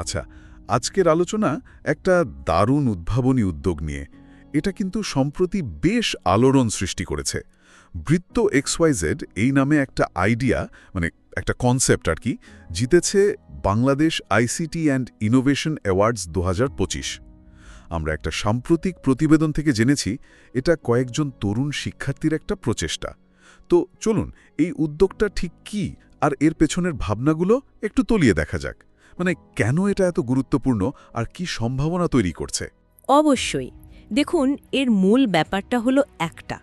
আচ্ছা আজকের আলোচনা একটা দারুণ উদ্ভাবনী উদ্যোগ নিয়ে। এটা কিন্তু সম্প্রতি বেশ আলোড়ন সৃষ্টি করেছে। বৃত্ত এক্সওয়াইজেড এই নামে একটা আইডিয়া মানে একটা কনসেপ্ট আর কি, জিতেছে Bangladesh ICT and innovation awards দু হাজার পঁচিশ। আমরা একটা সাম্প্রতিক প্রতিবেদন থেকে জেনেছি, এটা কয়েকজন তরুণ শিক্ষার্থীর একটা প্রচেষ্টা। তো চলুন, এই উদ্যোগটা ঠিক কি আর এর পেছনের ভাবনাগুলো একটু তলিয়ে দেখা যাক। মানে কেন এটা এত গুরুত্বপূর্ণ আর কি সম্ভাবনা তৈরি করছে? অবশ্যই। দেখুন, এর মূল ব্যাপারটা হলো একটা।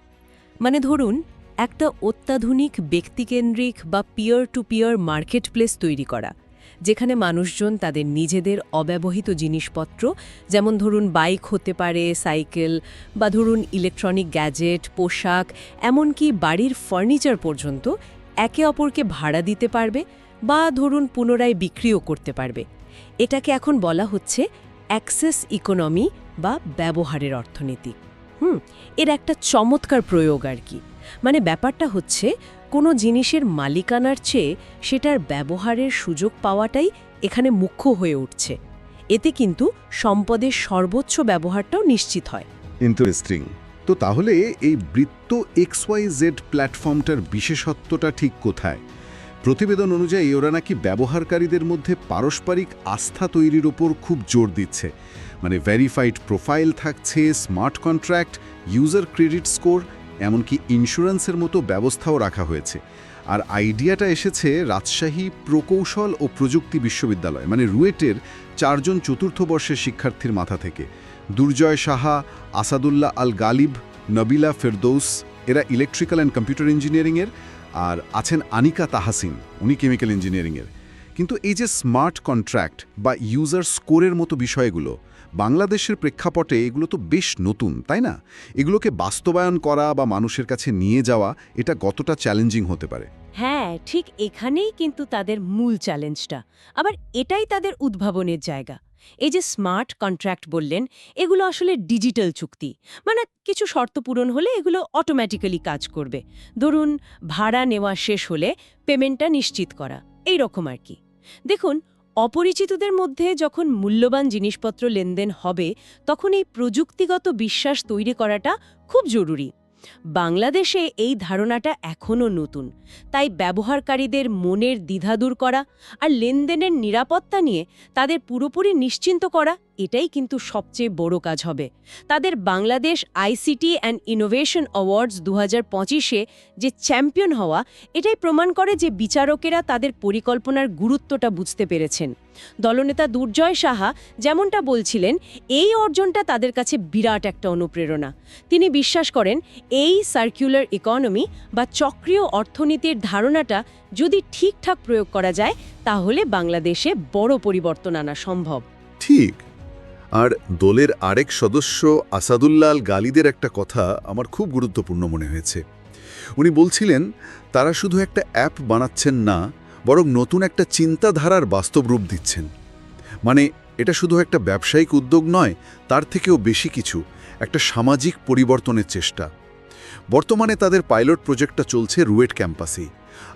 মানে ধরুন, একটা অত্যাধুনিক ব্যক্তিকেন্দ্রিক বা peer to peer market place তৈরি করা, যেখানে মানুষজন তাদের নিজেদের অব্যবহৃত জিনিসপত্র, যেমন ধরুন বাইক হতে পারে, সাইকেল বা ধরুন ইলেকট্রনিক গ্যাজেট পোশাক, এমনকি বাড়ির ফার্নিচার পর্যন্ত একে অপরকে ভাড়া দিতে পারবে বা ধরুন পুনরায় বিক্রিও করতে পারবে। এটাকে এখন বলা হচ্ছে অ্যাক্সেস ইকোনমি বা ব্যবহারের অর্থনীতি। হুম, এর একটা চমৎকার প্রয়োগ আর কি। মানে ব্যাপারটা হচ্ছে, কোনো জিনিসের মালিকানার চেয়ে সেটার ব্যবহারের সুযোগ পাওয়াটাই এখানে মুখ্য হয়ে উঠছে। এতে কিন্তু সম্পদের সর্বোচ্চ ব্যবহারটাও নিশ্চিত হয়। ইন্টারেস্টিং তো তাহলে এই বৃত্ত এক্স ওয়াই জেড প্ল্যাটফর্মটার বিশেষত্বটা ঠিক কোথায়? প্রতিবেদন অনুযায়ী ওরা নাকি ব্যবহারকারীদের মধ্যে পারস্পরিক আস্থা তৈরির ওপর খুব জোর দিচ্ছে। মানে ভেরিফাইড প্রোফাইল থাকছে smart contract user credit score এমনকি ইন্স্যুরেন্সের মতো ব্যবস্থাও রাখা হয়েছে। আর আইডিয়াটা এসেছে রাজশাহী প্রকৌশল ও প্রযুক্তি বিশ্ববিদ্যালয় মানে রুয়েটের চারজন চতুর্থ বর্ষের শিক্ষার্থীর মাথা থেকে। দুর্জয় সাহা, আসাদুল্লাহ আল গালিব নবিলা ফেরদৌস, এরা ইলেকট্রিক্যাল অ্যান্ড কম্পিউটার ইঞ্জিনিয়ারিংয়ের আর আছেন আনিকা তাহাসিন, উনি কেমিক্যাল ইঞ্জিনিয়ারিংয়ের। কিন্তু এই যে স্মার্ট কন্ট্রাক্ট বা ইউজার স্কোরের মতো বিষয়গুলো, বাংলাদেশের প্রেক্ষাপটে এগুলো তো বেশ নতুন, তাই না? এগুলোকে বাস্তবায়ন করা বা মানুষের কাছে নিয়ে যাওয়া, এটা কতটা চ্যালেঞ্জিং হতে পারে? হ্যাঁ ঠিক এখানেই কিন্তু তাদের মূল চ্যালেঞ্জটা। আবার এটাই তাদের উদ্ভাবনের জায়গা। এই যে স্মার্ট কন্ট্রাক্ট বললেন, এগুলো আসলে ডিজিটাল চুক্তি। মানে কিছু শর্ত পূরণ হলে এগুলো অটোমেটিক্যালি কাজ করবে। ধরুন, ভাড়া নেওয়া শেষ হলে পেমেন্টটা নিশ্চিত করা। এই রকম আর কি। দেখুন, অপরিচিতদের মধ্যে যখন মূল্যবান জিনিসপত্র লেনদেন হবে, তখন এই প্রযুক্তিগত বিশ্বাস তৈরি করাটা খুব জরুরি। বাংলাদেশে এই ধারণাটা এখনও নতুন। তাই ব্যবহারকারীদের মনের দ্বিধা দূর করা আর লেনদেনের নিরাপত্তা নিয়ে তাদের পুরোপুরি নিশ্চিন্ত করা, এটাই কিন্তু সবচেয়ে বড় কাজ হবে। তাদের Bangladesh ICT and innovation awards দু হাজার যে চ্যাম্পিয়ন হওয়া, এটাই প্রমাণ করে যে বিচারকেরা তাদের পরিকল্পনার গুরুত্বটা বুঝতে পেরেছেন। দলনেতা দুর্জয় সাহা যেমনটা বলছিলেন, এই অর্জনটা তাদের কাছে বিরাট একটা অনুপ্রেরণা। তিনি বিশ্বাস করেন, এই সার্কুলার ইকোনমি বা চক্রীয় অর্থনীতির ধারণাটা যদি ঠিকঠাক প্রয়োগ করা যায়, তাহলে বাংলাদেশে বড় পরিবর্তন আনা সম্ভব। ঠিক। আর দলের আরেক সদস্য আসাদুল্লাল গালিদের একটা কথা আমার খুব গুরুত্বপূর্ণ মনে হয়েছে। উনি বলছিলেন, তারা শুধু একটা অ্যাপ বানাচ্ছেন না বরং নতুন একটা চিন্তাধারার বাস্তব রূপ দিচ্ছেন। মানে এটা শুধু একটা ব্যবসায়িক উদ্যোগ নয়, তার থেকেও বেশি কিছু, একটা সামাজিক পরিবর্তনের চেষ্টা। বর্তমানে তাদের পাইলট প্রজেক্টটা চলছে রুয়েট ক্যাম্পাসে,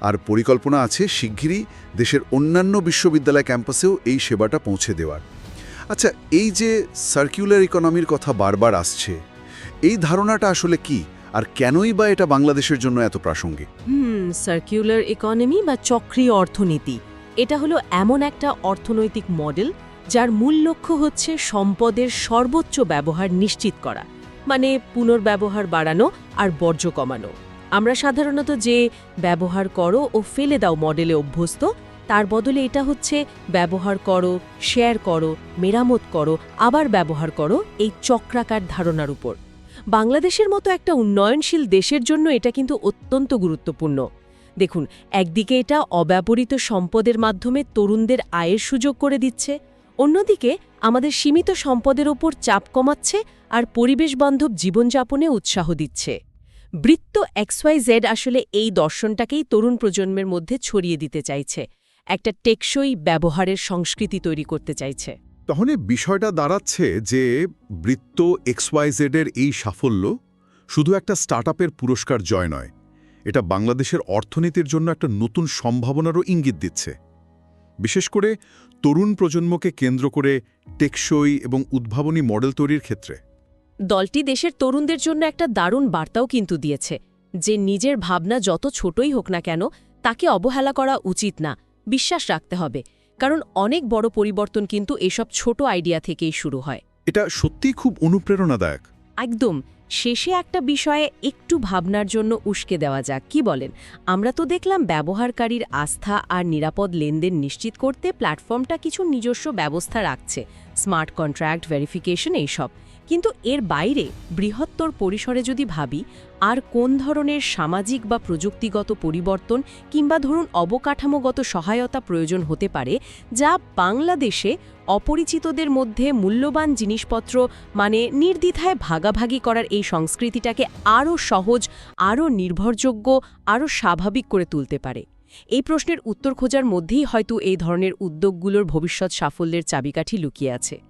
আর পরিকল্পনা আছে শিগগিরই দেশের অন্যান্য বিশ্ববিদ্যালয় ক্যাম্পাসেও এই সেবাটা পৌঁছে দেওয়ার। আচ্ছা এই যে সার্কুলার ইকোনমির কথা বারবার আসছে, এই ধারণাটা আসলে কি, আর কেনই বা এটা বাংলাদেশের জন্য এত প্রাসঙ্গিক? হুম সার্কুলার ইকোনমি বা চক্রীয় অর্থনীতি। এটা হলো এমন একটা অর্থনৈতিক মডেল যার মূল লক্ষ্য হচ্ছে সম্পদের সর্বোচ্চ ব্যবহার নিশ্চিত করা মানে পুনর্ব্যবহার বাড়ানো আর বর্জ্য কমানো। আমরা সাধারণত যে ব্যবহার করো ও ফেলে দাও মডেলে অভ্যস্ত, তার বদলে এটা হচ্ছে ব্যবহার করো শেয়ার করো, মেরামত করো, আবার ব্যবহার করো এই চক্রাকার ধারণার উপর। বাংলাদেশের মতো একটা উন্নয়নশীল দেশের জন্য এটা কিন্তু অত্যন্ত গুরুত্বপূর্ণ। দেখুন, একদিকে এটা অব্যবহৃত সম্পদের মাধ্যমে তরুণদের আয়ের সুযোগ করে দিচ্ছে, অন্যদিকে আমাদের সীমিত সম্পদের ওপর চাপ কমাচ্ছে আর পরিবেশবান্ধব জীবনযাপনে উৎসাহ দিচ্ছে। বৃত্ত এক্সওয়াই জেড আসলে এই দর্শনটাকেই তরুণ প্রজন্মের মধ্যে ছড়িয়ে দিতে চাইছে, একটা টেকসই ব্যবহারের সংস্কৃতি তৈরি করতে চাইছে। তাহলে বিষয়টা দাঁড়াচ্ছে যে বৃত্ত এক্সওয়াইজেডের এই সাফল্য শুধু একটা স্টার্টআপের পুরস্কার জয় নয় এটা বাংলাদেশের অর্থনীতির জন্য একটা নতুন সম্ভাবনারও ইঙ্গিত দিচ্ছে। বিশেষ করে তরুণ প্রজন্মকে কেন্দ্র করে টেকসই এবং উদ্ভাবনী মডেল তৈরির ক্ষেত্রে। দলটি দেশের তরুণদের জন্য একটা দারুণ বার্তাও কিন্তু দিয়েছে যে নিজের ভাবনা যত ছোটই হোক না কেন তাকে অবহেলা করা উচিত না বিশ্বাস রাখতে হবে। কারণ অনেক বড় পরিবর্তন কিন্তু এসব ছোট আইডিয়া থেকেই শুরু হয়। এটা সত্যিই খুব অনুপ্রেরণাদায়ক। একদম শেষে একটা বিষয়ে একটু ভাবনার জন্য উস্কে দেওয়া যাক। কি বলেন? আমরা তো দেখলাম ব্যবহারকারীর আস্থা আর নিরাপদ লেনদেন নিশ্চিত করতে প্ল্যাটফর্মটা কিছু নিজস্ব ব্যবস্থা রাখছে। স্মার্ট কন্ট্রাক্ট, ভেরিফিকেশন, এইসব। কিন্তু এর বাইরে বৃহত্তর পরিসরে যদি ভাবি, আর কোন ধরনের সামাজিক বা প্রযুক্তিগত পরিবর্তন কিংবা ধরুন অবকাঠামোগত সহায়তা প্রয়োজন হতে পারে, যা বাংলাদেশে অপরিচিতদের মধ্যে মূল্যবান জিনিসপত্র মানে নির্দ্বিধায় ভাগাভাগি করার এই সংস্কৃতিটাকে আরও সহজ, আরও নির্ভরযোগ্য, আরও স্বাভাবিক করে তুলতে পারে। এই প্রশ্নের উত্তর খোঁজার মধ্যেই হয়তো এই ধরনের উদ্যোগগুলোর ভবিষ্যৎ সাফল্যের চাবিকাঠি লুকিয়ে আছে।